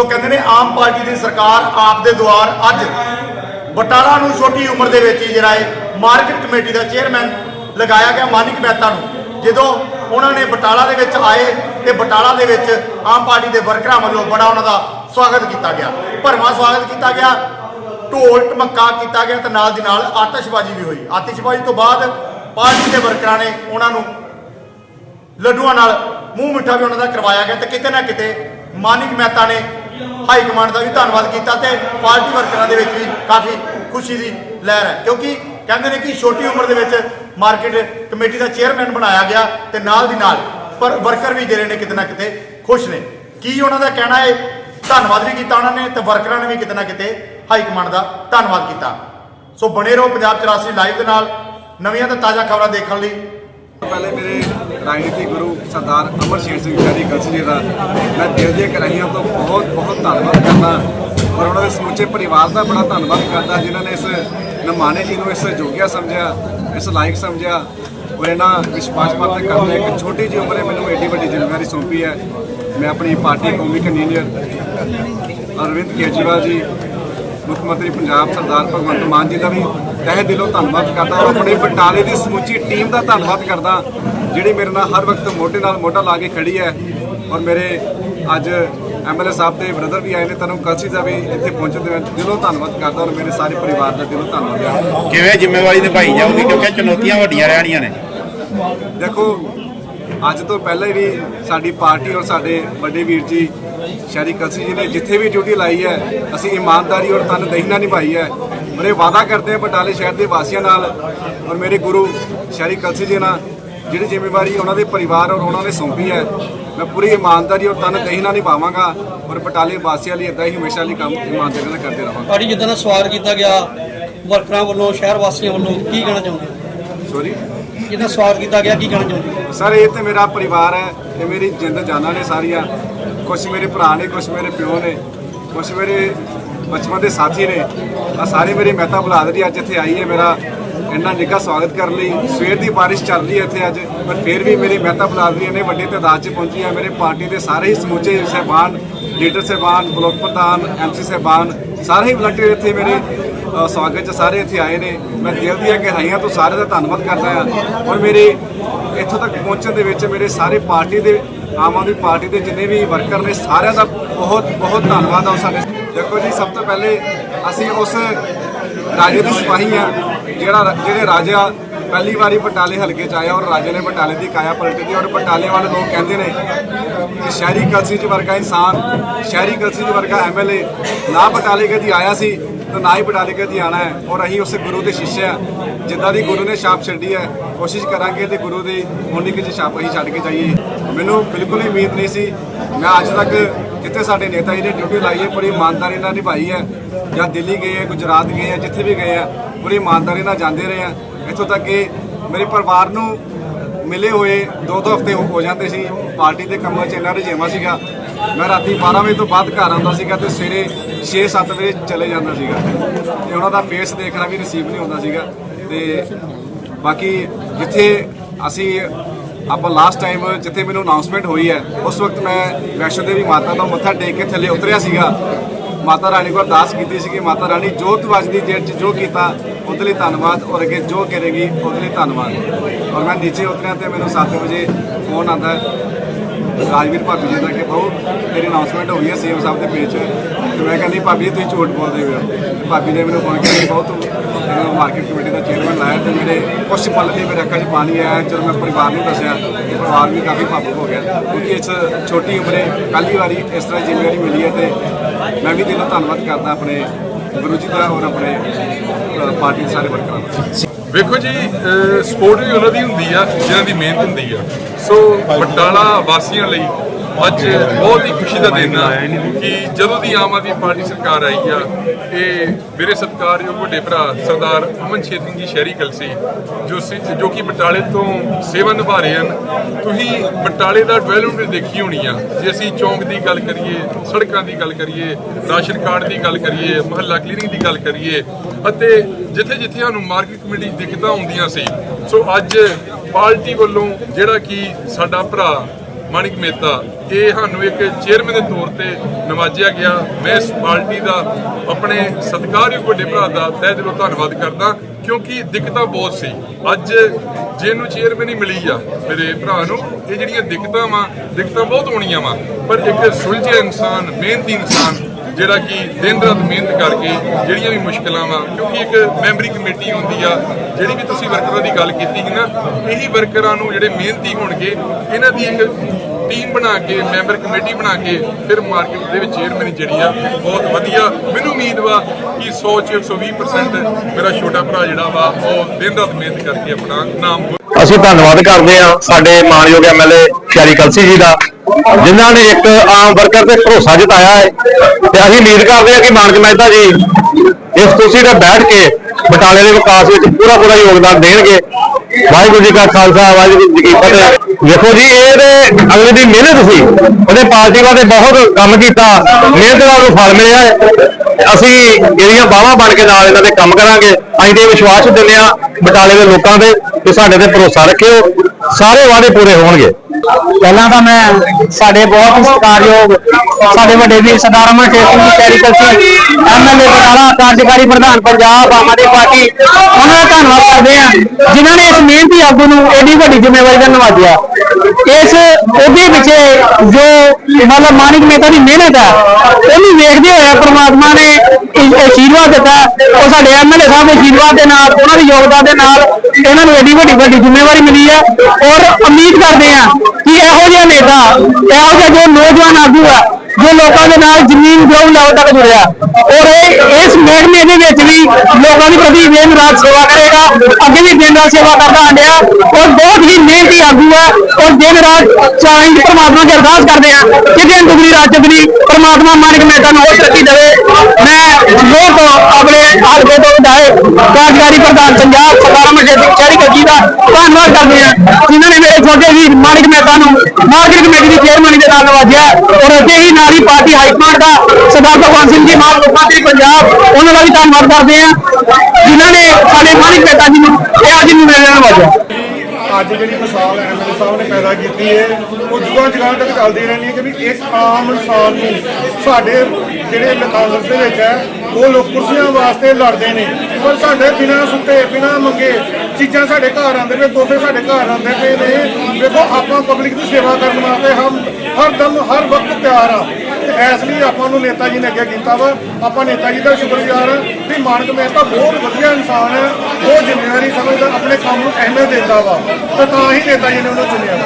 ਸੋ ਕਹਿੰਦੇ ਨੇ ਆਮ ਪਾਰਟੀ ਦੀ ਸਰਕਾਰ ਆਪ ਦੇ ਦੁਆਰ ਅੱਜ ਬਟਾਲਾ ਨੂੰ ਛੋਟੀ ਉਮਰ ਦੇ ਵਿੱਚ ਹੀ ਜਿਹੜਾ ਹੈ ਮਾਰਕੀਟ ਕਮੇਟੀ ਦਾ ਚੇਅਰਮੈਨ ਲਗਾਇਆ ਗਿਆ ਮਾਨਿਕ ਮਹਿਤਾ ਨੂੰ। ਜਦੋਂ ਉਹਨਾਂ ਨੇ ਬਟਾਲਾ ਦੇ ਵਿੱਚ ਆਏ ਤੇ ਬਟਾਲਾ ਦੇ ਵਿੱਚ ਆਮ ਪਾਰਟੀ ਦੇ ਵਰਕਰਾਂ ਵੱਲੋਂ ਬੜਾ ਉਹਨਾਂ ਦਾ ਸਵਾਗਤ ਕੀਤਾ ਗਿਆ। ਭਰਵਾਂ ਸਵਾਗਤ ਕੀਤਾ ਗਿਆ, ਢੋਲ ਟਮਕਾ ਕੀਤਾ ਗਿਆ ਤੇ ਨਾਲ ਦੀ ਨਾਲ ਆਤਿਸ਼ਬਾਜ਼ੀ ਵੀ ਹੋਈ। ਆਤਿਸ਼ਬਾਜ਼ੀ ਤੋਂ ਬਾਅਦ ਪਾਰਟੀ ਦੇ ਵਰਕਰਾਂ ਨੇ ਉਹਨਾਂ ਨੂੰ ਲੱਡੂਆਂ ਨਾਲ ਮੂੰਹ ਮਿੱਠਾ ਵੀ ਉਹਨਾਂ ਦਾ ਕਰਵਾਇਆ ਗਿਆ ਤੇ ਕਿਤੇ ਨਾ ਕਿਤੇ ਮਾਨਿਕ ਮਹਿਤਾ ਨੇ ਹਾਈ ਕਮਾਂਡ ਦਾ ਵੀ ਧੰਨਵਾਦ ਕੀਤਾ ਤੇ ਪਾਰਟੀ ਵਰਕਰਾਂ ਦੇ ਵਿੱਚ ਵੀ ਕਾਫੀ ਖੁਸ਼ੀ ਦੀ ਲਹਿਰ ਹੈ। ਕਿਉਂਕਿ ਕਹਿੰਦੇ ਨੇ ਕਿ ਛੋਟੀ ਉਮਰ ਦੇ ਵਿੱਚ ਮਾਰਕੀਟ ਕਮੇਟੀ ਦਾ ਚੇਅਰਮੈਨ ਬਣਾਇਆ ਗਿਆ ਤੇ ਨਾਲ ਦੀ ਨਾਲ ਪਰ ਵਰਕਰ ਵੀ ਜਿਹੜੇ ਨੇ ਕਿਤੇ ਨਾ ਕਿਤੇ ਖੁਸ਼ ਨੇ। ਕੀ ਉਹਨਾਂ ਦਾ ਕਹਿਣਾ ਹੈ? ਧੰਨਵਾਦ ਵੀ ਕੀਤਾ ਉਹਨਾਂ ਨੇ ਤੇ ਵਰਕਰਾਂ ਨੇ ਵੀ ਕਿਤੇ ਨਾ ਕਿਤੇ ਹਾਈ ਕਮਾਂਡ ਦਾ ਧੰਨਵਾਦ ਕੀਤਾ। ਸੋ ਬਣੇ ਰਹੋ ਪੰਜਾਬ 84 ਲਾਈਵ ਦੇ ਨਾਲ। ਨਵੀਆਂ ਤੇ ਤਾਜ਼ਾ ਖਬਰਾਂ ਦੇਖਣ ਲਈ। ਪਹਿਲੇ ਮੇਰੇ ਰਾਜਨੀਤੀ ਗੁਰੂ ਸਰਦਾਰ ਅਮਰ ਸ਼ੇਰ ਸਿੰਘ ਸ਼ਾਰੀ ਕਲਸੀ ਜੀ ਦਾ ਮੈਂ ਦਿਲ ਦੀਆਂ ਗਹਿਰਾਈਆਂ ਤੋਂ ਬਹੁਤ ਬਹੁਤ ਧੰਨਵਾਦ ਕਰਦਾ ਔਰ ਉਹਨਾਂ ਦੇ ਸਮੁੱਚੇ ਪਰਿਵਾਰ ਦਾ ਬੜਾ ਧੰਨਵਾਦ ਕਰਦਾ, ਜਿਨ੍ਹਾਂ ਨੇ ਇਸ ਨਮਾਣੇ ਜੀ ਨੂੰ ਇਸ ਜੋਗਿਆ ਸਮਝਿਆ, ਇਸ ਲਾਇਕ ਸਮਝਿਆ। ਔਰ ਇਹਨਾਂ ਵਿਸ਼ਵਾਸ ਪਾਤਰ ਕਰਦੇ ਇੱਕ ਛੋਟੀ ਜਿਹੀ ਉਮਰੇ ਮੈਨੂੰ ਐਡੀ ਵੱਡੀ ਜ਼ਿੰਮੇਵਾਰੀ ਸੌਂਪੀ ਹੈ। ਮੈਂ ਆਪਣੀ ਪਾਰਟੀ ਕੌਮੀ ਕਨਵੀਨਰ ਅਰਵਿੰਦ ਕੇਜਰੀਵਾਲ ਜੀ ਮੁੱਖ ਮੰਤਰੀ ਪੰਜਾਬ ਸਰਦਾਰ ਭਗਵੰਤ ਮਾਨ ਜੀ ਦਾ ਵੀ ਤਹਿ ਦਿਲੋਂ ਧੰਨਵਾਦ ਕਰਦਾ ਔਰ ਆਪਣੇ ਬਟਾਲੇ ਦੀ ਸਮੁੱਚੀ ਟੀਮ ਦਾ ਧੰਨਵਾਦ ਕਰਦਾ ਜਿਹੜੀ ਮੇਰੇ ਨਾਲ ਹਰ ਵਕਤ ਮੋਢੇ ਨਾਲ ਮੋਢਾ ਲਾ ਕੇ ਖੜੀ ਹੈ ਔਰ ਮੇਰੇ ਅੱਜ ਐਮਐਲਏ ਸਾਹਿਬ ਦੇ ਬ੍ਰਦਰ ਵੀ ਆਏ ਨੇ ਤੁਹਾਨੂੰ ਕਲਸੀ ਦਾ ਵੀ ਇੱਥੇ ਪਹੁੰਚਣ ਦੇ ਵਿੱਚ ਦਿਲੋਂ ਧੰਨਵਾਦ ਕਰਦਾ ਔਰ ਮੇਰੇ ਸਾਰੇ ਪਰਿਵਾਰ ਦਾ ਦਿਲੋਂ ਧੰਨਵਾਦ ਕਿਵੇਂ ਜ਼ਿੰਮੇਵਾਰੀ ਨਿਭਾਈ ਜਾਊਗੀ? ਕਿਉਂਕਿ ਚੁਣੌਤੀਆਂ ਵੱਡੀਆਂ ਰਹਿਣੀਆਂ ਨੇ। ਦੇਖੋ ਅੱਜ ਤੋਂ ਪਹਿਲਾਂ ਵੀ ਸਾਡੀ ਪਾਰਟੀ ਔਰ ਸਾਡੇ ਵੱਡੇ ਵੀਰ ਜੀ ਸ਼ਹਿਰੀ ਕਲਸੀ ਜੀ ਨੇ ਜਿੱਥੇ ਵੀ ਡਿਊਟੀ ਲਾਈ ਹੈ ਅਸੀਂ ਇਮਾਨਦਾਰੀ ਔਰ ਤਨਦੇਹੀ ਨਾਲ ਨਿਭਾਈ ਹੈ। ਮੇਰੇ ਵਾਅਦਾ ਕਰਦੇ ਹਾਂ ਬਟਾਲੇ ਸ਼ਹਿਰ ਦੇ ਵਾਸੀਆਂ ਨਾਲ ਔਰ ਮੇਰੇ ਗੁਰੂ ਸ਼ਹਿਰੀ ਕਲਸੀ ਜੀ ਨਾਲ ਜਿਹੜੀ ਜ਼ਿੰਮੇਵਾਰੀ ਉਹਨਾਂ ਦੇ ਪਰਿਵਾਰ ਔਰ ਉਹਨਾਂ ਨੇ ਸੌਂਪੀ ਹੈ ਮੈਂ ਪੂਰੀ ਇਮਾਨਦਾਰੀ ਔਰ ਤਨਦੇਹੀ ਨਾਲ ਨਿਭਾਵਾਂਗਾ ਔਰ ਬਟਾਲੇ ਵਾਸੀਆਂ ਲਈ ਇਦਾਂ ਹੀ ਹਮੇਸ਼ਾ ਲਈ ਕੰਮ ਇਮਾਨਦਾਰੀ ਨਾਲ ਕਰਦੇ ਰਹਾਂਗਾ। ਪਾਰਟੀ ਜਿੱਦਾਂ ਸਵਾਗਤ ਕੀਤਾ ਗਿਆ ਵਰਕਰਾਂ ਵੱਲੋਂ ਸ਼ਹਿਰ ਵਾਸੀਆਂ ਵੱਲੋਂ ਕੀ ਕਹਿਣਾ ਚਾਹੁੰਦੇ ਸੋਰੀ ਜਿੱਦਾਂ ਸਵਾਗਤ ਕੀਤਾ ਗਿਆ, ਕੀ ਕਹਿਣਾ ਚਾਹੁੰਦੇ ਸਰ, ਇਹ ਤੇ ਮੇਰਾ ਪਰਿਵਾਰ ਹੈ ਇਹ ਮੇਰੀ ਜਿੰਦ ਜਾਨਾਂ ਨੇ ਸਾਰੀਆਂ ਕੁਝ ਮੇਰੇ ਭਰਾ ਨੇ ਕੁਝ ਮੇਰੇ ਪਿਓ ਨੇ ਕੁਝ ਮੇਰੇ ਬਚਪਨ ਦੇ ਸਾਥੀ ਨੇ। ਆ ਸਾਰੇ ਮੇਰੀ ਮਹਿਤਾ ਬਲਾਦਰੀ ਅੱਜ ਇੱਥੇ ਆਈ ਹੈ ਮੇਰਾ ਇੰਨਾ ਨਿੱਘਾ ਸਵਾਗਤ ਕਰਨ ਲਈ। ਸਵੇਰ ਦੀ ਬਾਰਿਸ਼ ਚੱਲ ਰਹੀ ਹੈ ਇੱਥੇ ਅੱਜ, ਪਰ ਫਿਰ ਵੀ ਮੇਰੀ ਮਹਿਤਾ ਬਲਾਦਰੀਆਂ ਨੇ ਵੱਡੀ ਤਾਦਾਦ 'ਚ ਪਹੁੰਚੀ ਹੈ। ਮੇਰੇ ਪਾਰਟੀ ਦੇ ਸਾਰੇ ਹੀ ਸਮੁੱਚੇ ਸਹਿਬਾਨ, ਲੀਡਰ ਸਹਿਬਾਨ, ਬਲੋਕ ਪ੍ਰਧਾਨ ਐਮਸੀ ਸਹਿਬਾਨ, ਸਾਰੇ ਹੀ ਵਲੰਟੀਅਰ ਇੱਥੇ ਮੇਰੇ ਸਵਾਗਤ 'ਚ ਸਾਰੇ ਇੱਥੇ ਆਏ ਨੇ। ਮੈਂ ਦਿਲ ਦੀਆਂ ਗਹਿਰਾਈਆਂ ਤੋਂ ਸਾਰੇ ਦਾ ਧੰਨਵਾਦ ਕਰਦਾ ਹਾਂ। ਔਰ ਮੇਰੇ ਇੱਥੋਂ ਤੱਕ ਪਹੁੰਚਣ ਦੇ ਵਿੱਚ ਮੇਰੇ ਸਾਰੇ ਪਾਰਟੀ ਦੇ, ਆਮ ਆਦਮੀ ਪਾਰਟੀ ਦੇ ਜਿੰਨੇ ਵੀ ਵਰਕਰ ਨੇ, ਸਾਰਿਆਂ ਦਾ ਬਹੁਤ ਬਹੁਤ ਧੰਨਵਾਦ ਆ ਸਾਡੇ ਦੇਖੋ ਜੀ, ਸਭ ਤੋਂ ਪਹਿਲੇ ਅਸੀਂ ਉਸ ਰਾਜੇ ਦੇ ਸਿਪਾਹੀ ਆ ਜਿਹੜਾ ਜਿਹੜੇ ਰਾਜਾ ਪਹਿਲੀ ਵਾਰੀ ਬਟਾਲੇ ਹਲਕੇ ਚ ਆਇਆ ਔਰ ਰਾਜੇ ਨੇ ਬਟਾਲੇ ਦੀ ਕਾਇਆ ਪਲਟੀ ਦੀ ਔਰ ਬਟਾਲੇ ਵਾਲੇ ਲੋਕ ਕਹਿੰਦੇ ਨੇ ਕਿ ਸ਼ਹਿਰੀ ਕਲਸੀ ਚ ਵਰਗਾ ਇਨਸਾਨ, ਸ਼ਹਿਰੀ ਕਲਸੀ ਚ ਵਰਗਾ ਐਮਐਲਏ ਨਾ ਬਟਾਲੇ ਕਦੀ ਆਇਆ ਸੀ। ਤਾਂ ਨਾ ਹੀ ਬਟਾਲੇ ਦੀ ਆਣਾ ਹੈ ਔਰ ਅਸੀਂ ਉਸ ਗੁਰੂ ਦੇ ਸ਼ਿష్‍ය ਆ ਜਿੱਦਾਂ ਦੀ ਗੁਰੂ ਨੇ ਛਾਪ ਛੱਡੀ ਹੈ, ਕੋਸ਼ਿਸ਼ ਕਰਾਂਗੇ ਤੇ ਗੁਰੂ ਦੀ ਉਨੀ ਕੁ ਛਾਪ ਅਸੀਂ ਛੱਡ ਕੇ ਜਾਈਏ। ਮੈਨੂੰ ਬਿਲਕੁਲ ਹੀ ਉਮੀਦ ਨਹੀਂ ਸੀ। ਮੈਂ ਅੱਜ ਤੱਕ ਜਿੱਥੇ ਸਾਡੇ ਨੇਤਾ ਜੀ ਨੇ ਡਿਊਟੀ ਲਾਈ ਹੈ, ਪੂਰੀ ਇਮਾਨਦਾਰੀ ਨਾਲ ਨਿਭਾਈ ਹੈ। ਜਾਂ ਦਿੱਲੀ ਗਏ ਹੈ, ਗੁਜਰਾਤ ਗਏ ਹੈ, ਜਿੱਥੇ ਵੀ ਗਏ ਆ ਪੂਰੀ ਇਮਾਨਦਾਰੀ ਨਾਲ ਜਾਂਦੇ ਰਹੇ ਆ ਇੱਥੋਂ ਤੱਕ ਕਿ ਮੇਰੇ ਪਰਿਵਾਰ ਨੂੰ ਮਿਲੇ ਹੋਏ ਦੋ ਦੋ ਹਫ਼ਤੇ ਹੋ ਹੋ ਜਾਂਦੇ ਸੀ। ਪਾਰਟੀ ਦੇ ਕੰਮਾਂ 'ਚ ਇੰਨਾ ਰੁਝੇਵਾਂ ਸੀਗਾ। ਮੈਂ ਰਾਤੀ 12 ਵਜੇ ਤੋਂ ਬਾਅਦ ਘਰ ਆਉਂਦਾ ਸੀਗਾ ਤੇ ਸਵੇਰੇ 6-7 ਵਜੇ ਚਲੇ ਜਾਂਦਾ ਸੀਗਾ। ਤੇ ਉਹਨਾਂ ਦਾ ਫੇਸ ਦੇਖਣਾ ਵੀ ਨਸੀਬ ਨਹੀਂ ਹੁੰਦਾ ਸੀਗਾ। ਤੇ ਬਾਕੀ ਜਿੱਥੇ ਅਸੀਂ ਆਪਾਂ ਲਾਸਟ ਟਾਈਮ ਜਿੱਥੇ ਮੈਨੂੰ ਅਨਾਉਂਸਮੈਂਟ ਹੋਈ ਹੈ, ਉਸ ਵਕਤ ਮੈਂ ਵੈਸ਼ਨੋ ਦੇਵੀ ਮਾਤਾ ਦਾ ਮੱਥਾ ਟੇਕ ਕੇ ਥੱਲੇ ਉਤਰਿਆ ਸੀਗਾ। ਮਾਤਾ ਰਾਣੀ ਕੋਲ ਅਰਦਾਸ ਕੀਤੀ ਸੀ ਕਿ ਮਾਤਾ ਰਾਣੀ ਜੋ ਤੂੰ ਅੱਜ ਡੇਟ 'ਚ ਜੋ ਕੀਤਾ, ਉਹਦੇ ਲਈ ਧੰਨਵਾਦ ਔਰ ਅੱਗੇ ਜੋ ਕਰੇਗੀ, ਉਹਦੇ ਲਈ ਧੰਨਵਾਦ। ਔਰ ਮੈਂ ਨੀਚੇ ਉਤਰਿਆ ਤੇ ਮੈਨੂੰ 7 ਵਜੇ ਫੋਨ ਆਂਦਾ ਰਾਜਵੀਰ ਭਾਬੀ ਜੀ ਦਾ ਕਿ ਬਹੁ ਤੇਰੀ ਅਨਾਉਂਸਮੈਂਟ ਹੋ ਗਈ ਹੈ ਸੀਐਮ ਸਾਹਿਬ ਦੇ ਪੇਜ 'ਚ। ਤੇ ਮੈਂ ਕਹਿੰਦੀ, ਭਾਬੀ ਜੀ, ਤੁਸੀਂ ਝੂਠ ਬੋਲਦੇ ਹੋ। ਤੇ ਭਾਬੀ ਨੇ ਮੈਨੂੰ ਫੋਨ ਕੀਤਾ ਬਹੁਤ ਤੂੰ ਮਾਰਕੀਟ ਕਮੇਟੀ ਦਾ ਚੇਅਰਮੈਨ ਲਾਇਆ ਤੇ ਮੇਰੇ ਕੁਛ ਪਲ ਲਈ ਮੇਰੇ ਅੱਖਾਂ 'ਚ ਪਾਣੀ ਆਇਆ। ਜਦੋਂ ਮੈਂ ਪਰਿਵਾਰ ਨੂੰ ਦੱਸਿਆ ਤੇ ਪਰਿਵਾਰ ਵੀ ਕਾਫੀ ਭਾਵੁਕ ਹੋ ਗਿਆ। ਕਿਉਂਕਿ ਇਸ ਛੋਟੀ ਉਮਰੇ ਪਹਿਲੀ ਵਾਰੀ ਇਸ ਤਰ੍ਹਾਂ ਜ਼ਿੰਮੇਵਾਰੀ ਮਿਲੀ ਹੈ ਤੇ ਮੈਂ ਵੀ ਦਿਲੋਂ ਧੰਨਵਾਦ ਕਰਦਾ ਆਪਣੇ ਗੁਰੂ ਜੀ ਦਾ ਔਰ ਆਪਣੇ ਪਾਰਟੀ ਦੇ ਸਾਰੇ ਵਰਕਰਾਂ ਦਾ। ਵੇਖੋ ਜੀ ਸਪੋਰਟ ਵੀ ਉਹਨਾਂ ਦੀ ਹੁੰਦੀ ਆ, ਜਿਹਨਾਂ ਦੀ ਮਿਹਨਤ ਹੁੰਦੀ ਆ। ਸੋ ਬਟਾਲਾ ਵਾਸੀਆਂ ਲਈ ਅੱਜ ਬਹੁਤ ਹੀ ਖੁਸ਼ੀ ਦਾ ਦਿਨ ਆ ਕਿ ਜਦੋਂ ਦੀ ਆਮ ਆਦਮੀ ਪਾਰਟੀ ਸਰਕਾਰ ਆਈ ਆ ਇਹ ਮੇਰੇ ਸਤਿਕਾਰਯੋਗ ਵੱਡੇ ਭਰਾ ਸਰਦਾਰ ਅਮਨ ਸ਼ੇਰ ਸਿੰਘ ਜੀ ਸ਼ਹਿਰੀ ਕਲਸੀ ਜੋ ਸੀ- ਜੋ ਕਿ ਬਟਾਲੇ ਤੋਂ ਸੇਵਾ ਨਿਭਾ ਰਹੇ ਹਨ। ਤੁਸੀਂ ਬਟਾਲੇ ਦਾ ਡਿਵੈਲਪਮੈਂਟ ਦੇਖੀ ਹੋਣੀ ਆ। ਜੇ ਅਸੀਂ ਚੌਂਕ ਦੀ ਗੱਲ ਕਰੀਏ, ਸੜਕਾਂ ਦੀ ਗੱਲ ਕਰੀਏ, ਰਾਸ਼ਨ ਕਾਰਡ ਦੀ ਗੱਲ ਕਰੀਏ, ਮਹੱਲਾ ਕਲੀਨਿੰਗ ਦੀ ਗੱਲ ਕਰੀਏ, ਅਤੇ ਜਿੱਥੇ ਜਿੱਥੇ ਸਾਨੂੰ ਮਾਰਕੀਟ ਕਮੇਟੀ ਦਿੱਕਤਾਂ ਹੁੰਦੀਆਂ ਸੀ, ਸੋ ਅੱਜ ਪਾਰਟੀ ਵੱਲੋਂ ਜਿਹੜਾ ਕਿ ਸਾਡਾ ਭਰਾ ਮਾਨਿਕ ਮਹਿਤਾ, ਇਹ ਸਾਨੂੰ ਇੱਕ ਚੇਅਰਮੈਨ ਦੇ ਤੌਰ ਤੇ ਨਵਾਜਿਆ ਗਿਆ। ਮੈਂ ਇਸ ਪਾਰਟੀ ਦਾ ਆਪਣੇ ਸਤਿਕਾਰਯੋਗ ਵੱਡੇ ਭਰਾ ਦਾ ਤਹਿ ਦਿਲੋਂ ਧੰਨਵਾਦ ਕਰਦਾ, ਕਿਉਂਕਿ ਦਿੱਕਤਾਂ ਬਹੁਤ ਸੀ। ਅੱਜ ਜਿਹਨੂੰ ਚੇਅਰਮੈਨ ਹੀ ਮਿਲੀ ਆ, ਮੇਰੇ ਭਰਾ ਨੂੰ, ਇਹ ਜਿਹੜੀਆਂ ਦਿੱਕਤਾਂ ਵਾ, ਦਿੱਕਤਾਂ ਬਹੁਤ ਹੋਣੀਆਂ ਵਾ, ਪਰ ਇੱਕ ਸੁਲਝਿਆ ਇਨਸਾਨ, ਮਿਹਨਤੀ ਇਨਸਾਨ ਜਿਹੜਾ ਕਿ ਦਿਨ ਰਾਤ ਮਿਹਨਤ ਕਰਕੇ ਜਿਹੜੀਆਂ ਵੀ ਮੁਸ਼ਕਲਾਂ ਵਾ, ਕਿਉਂਕਿ ਇੱਕ ਮੈਂਬਰੀ ਕਮੇਟੀ ਹੁੰਦੀ ਆ, ਜਿਹੜੀ ਵੀ ਤੁਸੀਂ ਵਰਕਰਾਂ ਦੀ ਗੱਲ ਕੀਤੀ ਸੀ ਨਾ, ਇਹੀ ਵਰਕਰਾਂ ਨੂੰ ਜਿਹੜੇ ਮਿਹਨਤੀ ਹੋਣਗੇ, ਇਹਨਾਂ ਦੀ ਇੱਕ ਟੀਮ ਬਣਾ ਕੇ, ਮੈਂਬਰ ਕਮੇਟੀ ਬਣਾ ਕੇ ਫਿਰ ਮਾਰਕੀਟ ਦੇ ਵਿੱਚ ਚੇਅਰਮੈਨ ਜਿਹੜੀ ਆ, ਬਹੁਤ ਵਧੀਆ। ਮੈਨੂੰ ਉਮੀਦ ਵਾ ਕਿ 100 ਚ 120% ਮੇਰਾ ਛੋਟਾ ਭਰਾ ਜਿਹੜਾ ਵਾ, ਉਹ ਦਿਨ ਰਾਤ ਮਿਹਨਤ ਕਰਕੇ ਆਪਣਾ ਨਾਮ ਅਸੀਂ ਧੰਨਵਾਦ ਕਰਦੇ ਹਾਂ ਸਾਡੇ ਮਾਨਯੋਗ ਐਮਐਲਏ ਸ਼ੈਰੀ ਕਲਸੀ ਜੀ ਦਾ। ਜਿਨ੍ਹਾਂ ਨੇ ਇੱਕ ਆਮ ਵਰਕਰ ਤੇ ਭਰੋਸਾ ਜਤਾਇਆ ਹੈ ਤੇ ਅਸੀਂ ਉਮੀਦ ਕਰਦੇ ਹਾਂ ਕਿ ਮਾਨਕ ਮਹਿਤਾ ਜੀ ਇਸ ਕੁਰਸੀ ਤੇ ਬੈਠ ਕੇ ਬਟਾਲੇ ਦੇ ਵਿਕਾਸ ਵਿੱਚ ਪੂਰਾ ਪੂਰਾ ਯੋਗਦਾਨ ਦੇਣਗੇ। ਵਾਹਿਗੁਰੂ ਜੀ ਕਾ ਖਾਲਸਾ, ਵਾਹਿਗੁਰੂ ਜੀ ਕੀ ਫਤਿਹ। ਦੇਖੋ ਜੀ ਇਹਦੇ ਅਗਲੇ ਦੀ ਮਿਹਨਤ ਸੀ। ਉਹਨੇ ਪਾਰਟੀ ਵਾਲੇ ਬਹੁਤ ਕੰਮ ਕੀਤਾ, ਮਿਹਨਤ ਦਾ ਨੂੰ ਫਲ ਮਿਲਿਆ ਹੈ। ਅਸੀਂ ਇਹਦੀਆਂ ਬਾਹਾਂ ਬਣ ਕੇ ਨਾਲ ਇਹਨਾਂ ਦੇ ਕੰਮ ਕਰਾਂਗੇ। ਅਸੀਂ ਤੇ ਵਿਸ਼ਵਾਸ ਦਿੰਦੇ ਹਾਂ ਬਟਾਲੇ ਦੇ ਲੋਕਾਂ ਦੇ ਕਿ ਸਾਡੇ ਤੇ ਭਰੋਸਾ ਰੱਖਿਓ। ਸਾਰੇ ਵਾਅਦੇ ਪੂਰੇ ਹੋਣਗੇ। ਪਹਿਲਾਂ ਤਾਂ ਮੈਂ ਸਾਡੇ ਬਹੁਤ ਸਤਿਕਾਰਯੋਗ, ਸਾਡੇ ਵੱਡੇ ਵੀਰ ਸਰਦਾਰ ਅਮਰ ਸਿੰਘ ਜੀ ਚੈਰੀਟਲ ਸੀ ਐਮਐਲਏ ਬਟਾਲਾ ਕਾਰਜਕਾਰੀ ਪ੍ਰਧਾਨ ਪੰਜਾਬ, ਆਮ ਆਦਮੀ ਪਾਰਟੀ, ਉਹਨਾਂ ਦਾ ਧੰਨਵਾਦ ਕਰਦੇ ਆ ਜਿਨ੍ਹਾਂ ਨੇ ਇਸ ਮਿਹਨਤੀ ਆਗੂ ਨੂੰ ਏਡੀ ਵੱਡੀ ਜ਼ਿੰਮੇਵਾਰੀ ਦਾ ਨਵਾਜਿਆ ਇਸ ਉਹਦੇ ਪਿੱਛੇ ਜੋ ਮਤਲਬ ਮਾਨਿਕ ਮਹਿਤਾ ਦੀ ਮਿਹਨਤ ਹੈ, ਉਹਨੂੰ ਵੇਖਦੇ ਹੋਏ ਪ੍ਰਮਾਤਮਾ ਨੇ ਇਹ ਆਸ਼ੀਰਵਾਦ ਦਿੱਤਾ। ਉਹ ਸਾਡੇ ਐਮਐਲਏ ਸਾਹਿਬ ਦੇ ਆਸ਼ੀਰਵਾਦ ਦੇ ਨਾਲ, ਉਹਨਾਂ ਦੇ ਯੋਗਦਾਨ ਦੇ ਨਾਲ ਇਹਨਾਂ ਨੂੰ ਐਡੀ ਵੱਡੀ ਵੱਡੀ ਜ਼ਿੰਮੇਵਾਰੀ ਮਿਲੀ ਹੈ। ਔਰ ਉਮੀਦ ਕਰਦੇ ਆ ਕਿ ਇਹੋ ਜਿਹਾ ਨੇਤਾ, ਇਹੋ ਜਿਹਾ ਜੋ ਨੌਜਵਾਨ ਆਗੂ ਹੈ ਜੋ ਲੋਕਾਂ ਦੇ ਨਾਲ ਜ਼ਮੀਨ ਗਰਾਊਂਡ ਲੈਵਲ ਤੱਕ ਜੁੜਿਆ ਔਰ ਇਹ, ਇਸ ਮਹਿਕਮੇ ਦੇ ਵਿੱਚ ਵੀ ਲੋਕਾਂ ਦੀ ਪ੍ਰਤੀ ਦਿਨ ਰਾਤ ਸੇਵਾ ਕਰੇਗਾ, ਅੱਗੇ ਵੀ ਦਿਨ ਰਾਤ ਸੇਵਾ ਕਰਦਾ ਆਂਡਿਆ ਔਰ ਬਹੁਤ ਹੀ ਮਿਹਨਤੀ ਆਗੂ ਹੈ ਔਰ ਦਿਨ ਰਾਤ ਚਾਹੀਂ ਪਰਮਾਤਮਾ ਦੀ ਅਰਦਾਸ ਕਰਦੇ ਆ ਕਿ ਦਿਨ ਦੁਗਣੀ ਰਾਤ ਚੁਗਣੀ ਪਰਮਾਤਮਾ ਮਾਨਕ ਮਹਿਤਾ ਨੂੰ ਹੋਰ ਤਰੱਕੀ ਦੇਵੇ। ਮੈਂ ਲੋਕ ਆਪਣੇ ਹਲਕੇ ਤੋਂ ਕਾਰਜਕਾਰੀ ਪ੍ਰਧਾਨ ਪੰਜਾਬ ਸਰਦਾਰ ਅਮਰ ਸਿੰਘ ਦਾ ਧੰਨਵਾਦ ਕਰਦੇ ਹਾਂ। ਜਿਨ੍ਹਾਂ ਨੇ ਮੇਰੇ ਛੋਟੇ ਵੀਰ ਮਾਨਕ ਮਹਿਤਾ ਨੂੰ ਮਾਰਕੀਟ ਕਮੇਟੀ ਦੀ ਚੇਅਰਮੈਨ ਦੇ ਨਾਲ ਨਵਾਜਿਆ ਔਰ ਅੱਗੇ ਹੀ ਨਾਰੀ ਪਾਰਟੀ ਹਾਈਕਮਾਂਡ ਦਾ ਸਰਦਾਰ ਭਗਵੰਤ ਸਿੰਘ ਜੀ ਮਾਨ ਮੁੱਖ ਪੰਜਾਬ, ਉਹਨਾਂ ਦਾ ਵੀ ਧੰਨਵਾਦ ਕਰਦੇ ਆ ਜਿਨ੍ਹਾਂ ਨੇ ਸਾਡੇ ਮਾਨਕ ਮਹਿਤਾ ਜੀ ਨੂੰ ਇਹ ਅੱਜ ਨੂੰ ਮੇਰੇ ਨਾਲ ਨਵਾਜਿਆ। ਅੱਜ ਜਿਹੜੀ ਮਿਸਾਲ ਐਮਐਲਏ ਸਾਹਿਬ ਨੇ ਪੈਦਾ ਕੀਤੀ ਹੈ, ਉਹ ਜੁਗਾਂ ਜਗਾਂ ਤੱਕ ਚੱਲਦੀ ਰਹਿਣੀ ਹੈ ਕਿ ਵੀ ਇੱਕ ਆਮ ਇਨਸਾਨ ਨੂੰ ਸਾਡੇ ਜਿਹੜੇ ਕਾਂਗਰਸ ਦੇ ਵਿੱਚ ਹੈ ਉਹ ਲੋਕ ਕੁਰਸੀਆਂ ਵਾਸਤੇ ਲੜਦੇ ਨੇ। ਪਰ ਸਾਡੇ ਬਿਨਾਂ ਸੁੱਤੇ, ਬਿਨਾਂ ਮੰਗੇ ਚੀਜ਼ਾਂ ਸਾਡੇ ਘਰ ਆਉਂਦੇ ਪਏ ਤੋਹਫੇ ਸਾਡੇ ਘਰ ਆਉਂਦੇ ਪਏ ਨੇ। ਦੇਖੋ, ਆਪਾਂ ਪਬਲਿਕ ਦੀ ਸੇਵਾ ਕਰਨ ਵਾਸਤੇ ਹਮ ਹਰ ਦਮ, ਹਰ ਵਕਤ ਤਿਆਰ ਆ। ਤੇ ਇਸ ਲਈ ਆਪਾਂ ਨੂੰ ਨੇਤਾ ਜੀ ਨੇ ਅੱਗੇ ਕੀਤਾ ਵਾ। ਆਪਾਂ ਨੇਤਾ ਜੀ ਦਾ ਸ਼ੁਕਰਗੁਜ਼ਾਰ ਹਾਂ ਵੀ ਮਾਨਕ ਮਹਿਤਾ ਬਹੁਤ ਵਧੀਆ ਇਨਸਾਨ ਹੈ ਉਹ ਜ਼ਿੰਮੇਵਾਰੀ ਸਮਝਦਾ ਆਪਣੇ ਕੰਮ ਨੂੰ ਅਹਿਮੀਅਤ ਦਿੰਦਾ ਵਾ। ਤੇ ਤਾਂ ਹੀ ਨੇਤਾ ਜੀ ਨੇ ਉਹਨੂੰ ਚੁਣਿਆ।